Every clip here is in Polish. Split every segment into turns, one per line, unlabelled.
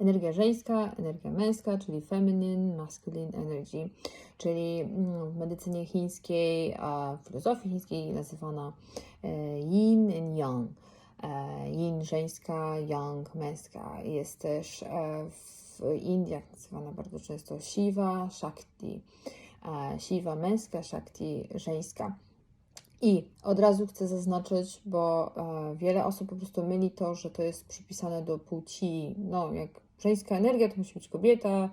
energia żeńska, energia męska, czyli feminine, masculine energy, czyli mm, w medycynie chińskiej, a w filozofii chińskiej nazywana e, yin and yang. E, Yin żeńska, yang męska. Jest też e, w Indiach nazywana bardzo często Shiva, Shakti. Shiva męska, Shakti żeńska. I od razu chcę zaznaczyć, bo wiele osób po prostu myli to, że to jest przypisane do płci. No, jak żeńska energia to musi być kobieta,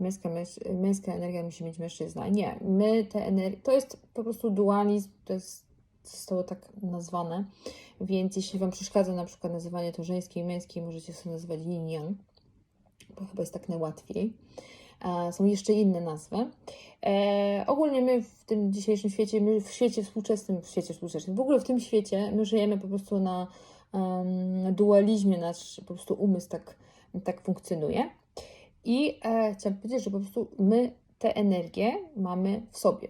męska, męska energia musi mieć mężczyzna. Nie, my te energie, to jest po prostu dualizm, to jest zostało tak nazwane, więc jeśli Wam przeszkadza na przykład nazywanie to żeńskiej i męskiej, możecie sobie nazywać yin yang, bo chyba jest tak najłatwiej. Są jeszcze inne nazwy. E, ogólnie my w tym dzisiejszym świecie, my w świecie współczesnym, w świecie współczesnym, w ogóle w tym świecie, my żyjemy po prostu na em, dualizmie, nasz po prostu umysł tak, tak funkcjonuje. I e, chciałam powiedzieć, że po prostu my tę energię mamy w sobie.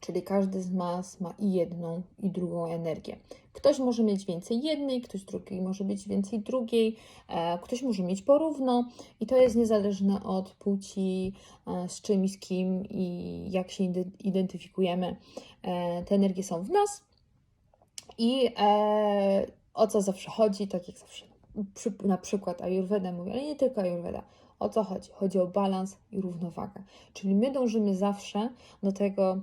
Czyli każdy z nas ma i jedną, i drugą energię. Ktoś może mieć więcej jednej, ktoś drugi może mieć więcej drugiej, e, ktoś może mieć porówno, i to jest niezależne od płci, e, z czym i z kim i jak się ide- identyfikujemy. E, te energie są w nas i e, o co zawsze chodzi, tak jak zawsze na przykład Ayurveda mówi, ale nie tylko Ayurveda. O co chodzi? Chodzi o balans i równowagę. Czyli my dążymy zawsze do tego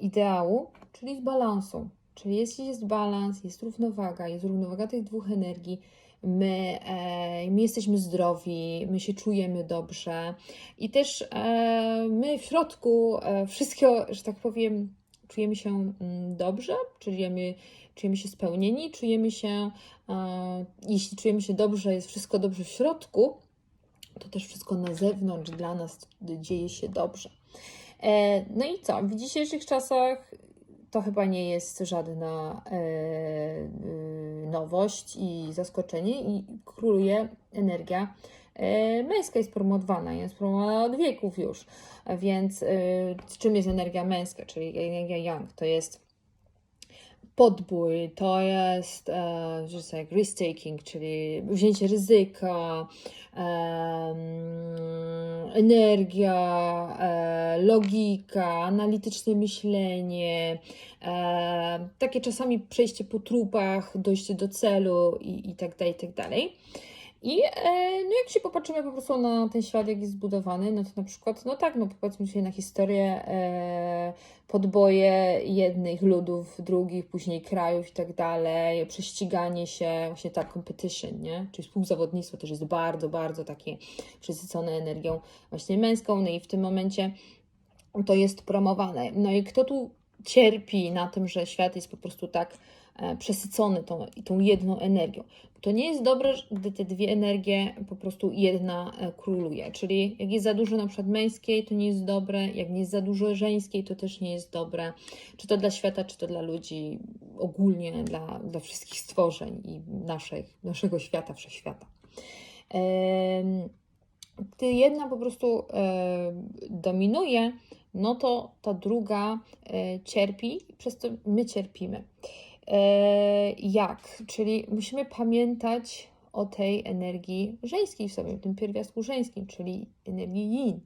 ideału, czyli z balansu. Czyli jeśli jest balans, jest równowaga, jest równowaga tych dwóch energii, my, e, my jesteśmy zdrowi, my się czujemy dobrze i też e, my w środku e, wszystkiego, że tak powiem, czujemy się mm, dobrze, czujemy, czujemy się spełnieni, czujemy się, e, jeśli czujemy się dobrze, jest wszystko dobrze w środku, to też wszystko na zewnątrz dla nas dzieje się dobrze. E, No i co? W dzisiejszych czasach to chyba nie jest żadna e, nowość i zaskoczenie i króluje energia męska jest promowana, jest promowana od wieków już. Więc czym jest energia męska, czyli energia yang? To jest podbój, to jest, e, że tak, risk-taking, czyli wzięcie ryzyka, em, energia, e, logika, analityczne myślenie, e, takie czasami przejście po trupach, dojście do celu i, i tak dalej, i tak dalej. I e, no jak się popatrzymy po prostu na ten świat, jak jest zbudowany, no to na przykład, no tak, no popatrzmy się na historię, e, podboje jednych ludów, drugich, później krajów i tak dalej, prześciganie się, właśnie ta competition, nie? Czyli współzawodnictwo też jest bardzo, bardzo takie przesycone energią właśnie męską, no i w tym momencie to jest promowane. No i kto tu cierpi na tym, że świat jest po prostu tak przesycony tą, tą jedną energią. To nie jest dobre, gdy te dwie energie po prostu jedna e, króluje. Czyli jak jest za dużo na przykład męskiej, to nie jest dobre, jak nie jest za dużo żeńskiej, to też nie jest dobre. Czy to dla świata, czy to dla ludzi, ogólnie dla, dla wszystkich stworzeń i naszych, naszego świata, wszechświata. Gdy jedna po prostu e, dominuje, no to ta druga e, cierpi, przez to my cierpimy. E, jak? Czyli musimy pamiętać o tej energii żeńskiej w sobie, tym pierwiastku żeńskim, czyli energii yin.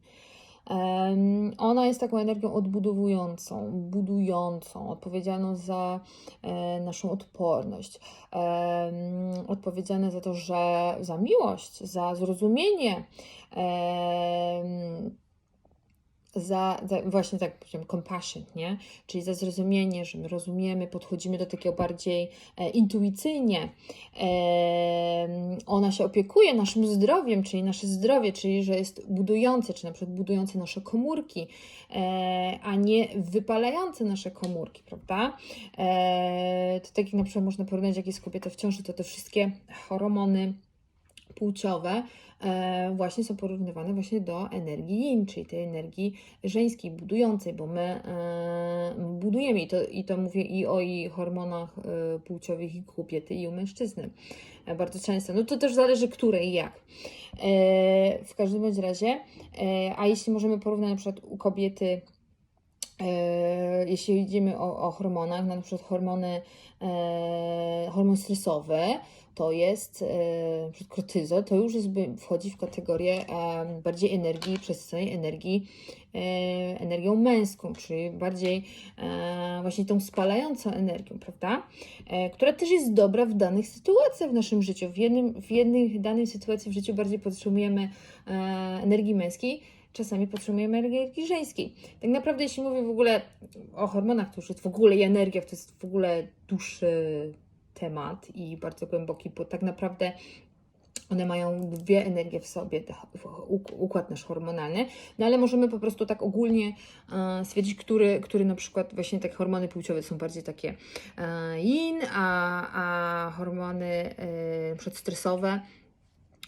Ona jest taką energią odbudowującą, budującą, odpowiedzialną za e, naszą odporność, odpowiedzialna za to, że za miłość, za zrozumienie, za, za właśnie tak powiedziałem, compassion, nie? Czyli za zrozumienie, że my rozumiemy, podchodzimy do takiego bardziej e, intuicyjnie. E, ona się opiekuje naszym zdrowiem, czyli nasze zdrowie, czyli że jest budujące, czy na przykład budujące nasze komórki, e, a nie wypalające nasze komórki, prawda? E, to tak jak na przykład można porównać, jak jest kobieta w ciąży, to te wszystkie hormony płciowe e, właśnie są porównywane właśnie do energii yin, czyli tej energii żeńskiej, budującej, bo my e, budujemy i to, i to mówię i o i hormonach e, płciowych i kobiety i u mężczyzny. Bardzo często. No to też zależy, które i jak. W każdym bądź razie, a jeśli możemy porównać na przykład u kobiety jeśli idziemy o, o hormonach, na przykład hormony, hormon stresowy to jest e, kortyzol, to już jest, wchodzi w kategorię bardziej energii, przesyconej energii, e, energią męską, czyli bardziej e, właśnie tą spalającą energią, prawda? Która też jest dobra w danych sytuacjach w naszym życiu. W, jednym, w jednych danej sytuacji w życiu bardziej potrzebujemy energii męskiej, czasami potrzebujemy energii żeńskiej. Tak naprawdę, jeśli mówię w ogóle o hormonach, to już jest w ogóle i energia, to jest w ogóle dłuższy temat i bardzo głęboki, bo tak naprawdę one mają dwie energie w sobie, układ nasz hormonalny, no ale możemy po prostu tak ogólnie e, stwierdzić, który, który na przykład właśnie te hormony płciowe są bardziej takie e, yin, a, a hormony e, na przykład stresowe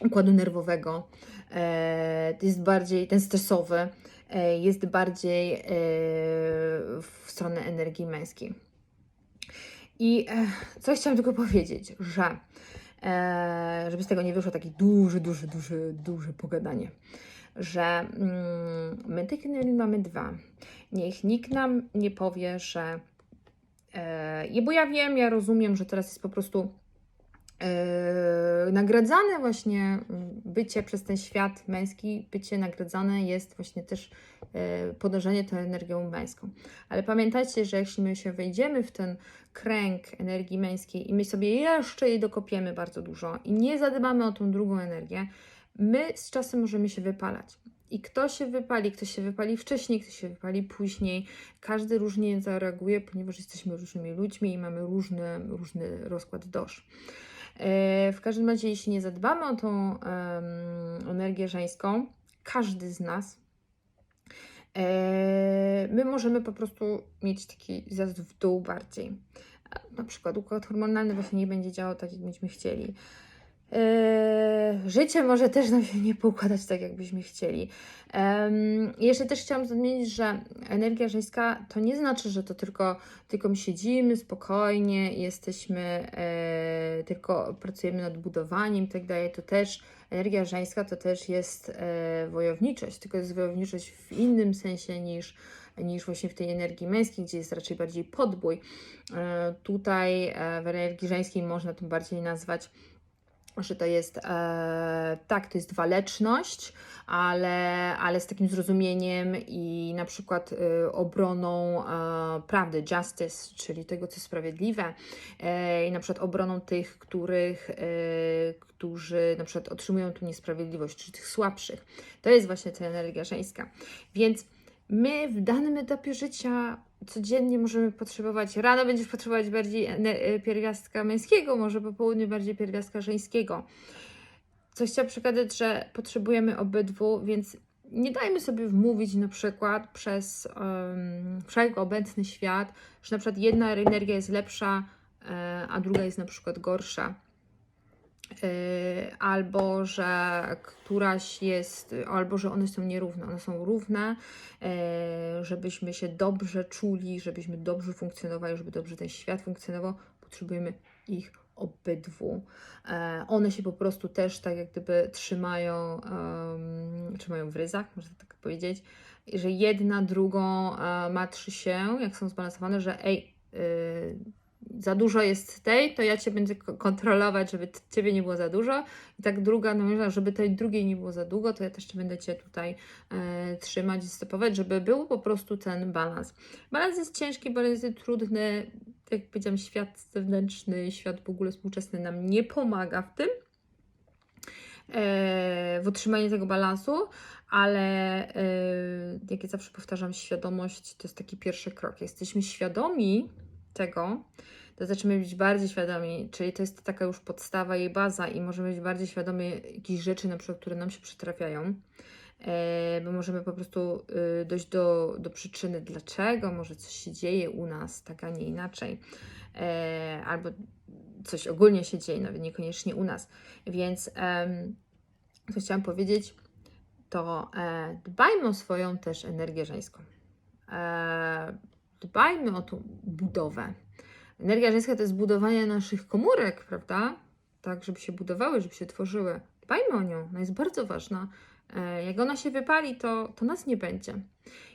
układu nerwowego jest bardziej, ten stresowy jest bardziej w stronę energii męskiej. I e, co chciałam tylko powiedzieć, że e, żeby z tego nie wyszło takie duże, duże, duże, duże pogadanie, że mm, my tych energii mamy dwa. Niech nikt nam nie powie, że e, bo ja wiem, ja rozumiem, że teraz jest po prostu nagradzane właśnie mm, bycie przez ten świat męski, bycie nagradzane jest właśnie też e, podążanie tą energią męską. Ale pamiętajcie, że jeśli my się wejdziemy w ten kręg energii męskiej i my sobie jeszcze jej dokopiemy bardzo dużo i nie zadbamy o tą drugą energię, my z czasem możemy się wypalać. I kto się wypali, kto się wypali wcześniej, kto się wypali później, każdy różnie zareaguje, ponieważ jesteśmy różnymi ludźmi i mamy różny, różny rozkład dosz. E, W każdym razie, jeśli nie zadbamy o tą em, energię żeńską, każdy z nas, e, my możemy po prostu mieć taki zjazd w dół bardziej. A Na przykład układ hormonalny właśnie nie będzie działał tak, jak byśmy chcieli. E, Życie może też nam się nie poukładać tak, jakbyśmy chcieli. Jeszcze też chciałam nadmienić, że energia żeńska to nie znaczy, że to tylko, tylko my siedzimy spokojnie, jesteśmy, e, tylko pracujemy nad budowaniem i tak dalej. To też energia żeńska to też jest e, wojowniczość, tylko jest wojowniczość w innym sensie niż, niż właśnie w tej energii męskiej, gdzie jest raczej bardziej podbój. E, tutaj w energii żeńskiej można to bardziej nazwać że to jest, e, tak, to jest waleczność, ale, ale z takim zrozumieniem i na przykład e, obroną e, prawdy, justice, czyli tego, co sprawiedliwe, e, i na przykład obroną tych, których, e, którzy na przykład otrzymują tu niesprawiedliwość, czy tych słabszych. To jest właśnie ta energia żeńska. Więc my w danym etapie życia codziennie możemy potrzebować, rano będziesz potrzebować bardziej e, pierwiastka męskiego, może po południu bardziej pierwiastka żeńskiego. Coś chciałam przekazać, że potrzebujemy obydwu, więc nie dajmy sobie wmówić na przykład przez um, wszechobecny świat, że na przykład jedna energia jest lepsza, e, a druga jest na przykład gorsza. E, albo że któraś jest, albo że one są nierówne. One są równe, e, żebyśmy się dobrze czuli, żebyśmy dobrze funkcjonowali, żeby dobrze ten świat funkcjonował, potrzebujemy ich obydwu. E, One się po prostu też tak jak gdyby trzymają, trzymają w ryzach, można tak powiedzieć, że jedna drugą matrzy się, jak są zbalansowane, że ej, y, za dużo jest tej, to ja Cię będę ko- kontrolować, żeby Ciebie nie było za dużo. I tak druga, no żeby tej drugiej nie było za długo, to ja też będę Cię tutaj e, trzymać i stopować, żeby był po prostu ten balans. Balans jest ciężki, balans jest trudny. Jak powiedziałam, świat zewnętrzny, świat w ogóle współczesny nam nie pomaga w tym, e, w utrzymaniu tego balansu, ale e, jak ja zawsze powtarzam, świadomość to jest taki pierwszy krok. Jesteśmy świadomi tego, to zaczynamy być bardziej świadomi, czyli to jest taka już podstawa jej baza i możemy być bardziej świadomi jakichś rzeczy, na przykład, które nam się przytrafiają, e, bo możemy po prostu y, dojść do, do przyczyny, dlaczego może coś się dzieje u nas tak, a nie inaczej, e, albo coś ogólnie się dzieje, nawet niekoniecznie u nas. Więc em, co chciałam powiedzieć, to e, dbajmy o swoją też energię żeńską. E, dbajmy o tą budowę. Energia żeńska to jest budowanie naszych komórek, prawda? Tak, żeby się budowały, żeby się tworzyły. Dbajmy o nią, ona jest bardzo ważna. E, jak ona się wypali, to, to nas nie będzie.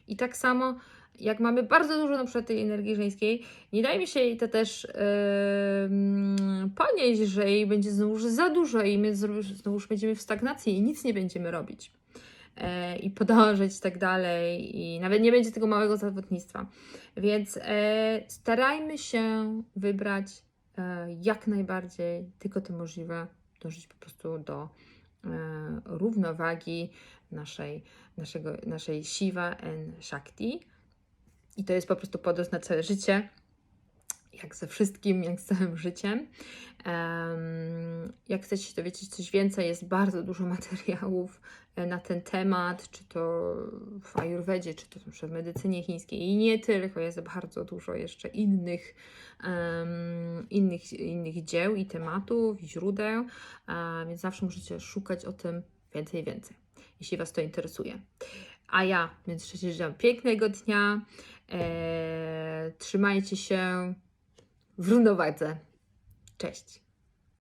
I tak samo jak mamy bardzo dużo na przykład tej energii żeńskiej, nie dajmy się jej to też yy, że jej będzie znowu za dużo i my znowu znowu będziemy w stagnacji i nic nie będziemy robić. E, I podążać i tak dalej, i nawet nie będzie tego małego zawodnictwa. Więc e, starajmy się wybrać e, jak najbardziej, tylko to możliwe, dążyć po prostu do równowagi naszej, naszego, naszej Shiva and Shakti. I to jest po prostu podróż na całe życie, jak ze wszystkim, jak z całym życiem. Em, jak chcecie się dowiedzieć coś więcej, jest bardzo dużo materiałów e, na ten temat, czy to w Ayurvedzie, czy to w medycynie chińskiej i nie tylko, jest bardzo dużo jeszcze innych, innych, innych dzieł i tematów, i źródeł, więc zawsze możecie szukać o tym więcej więcej, jeśli Was to interesuje. A ja, więc życzę pięknego dnia, e, trzymajcie się w równowadze. Cześć!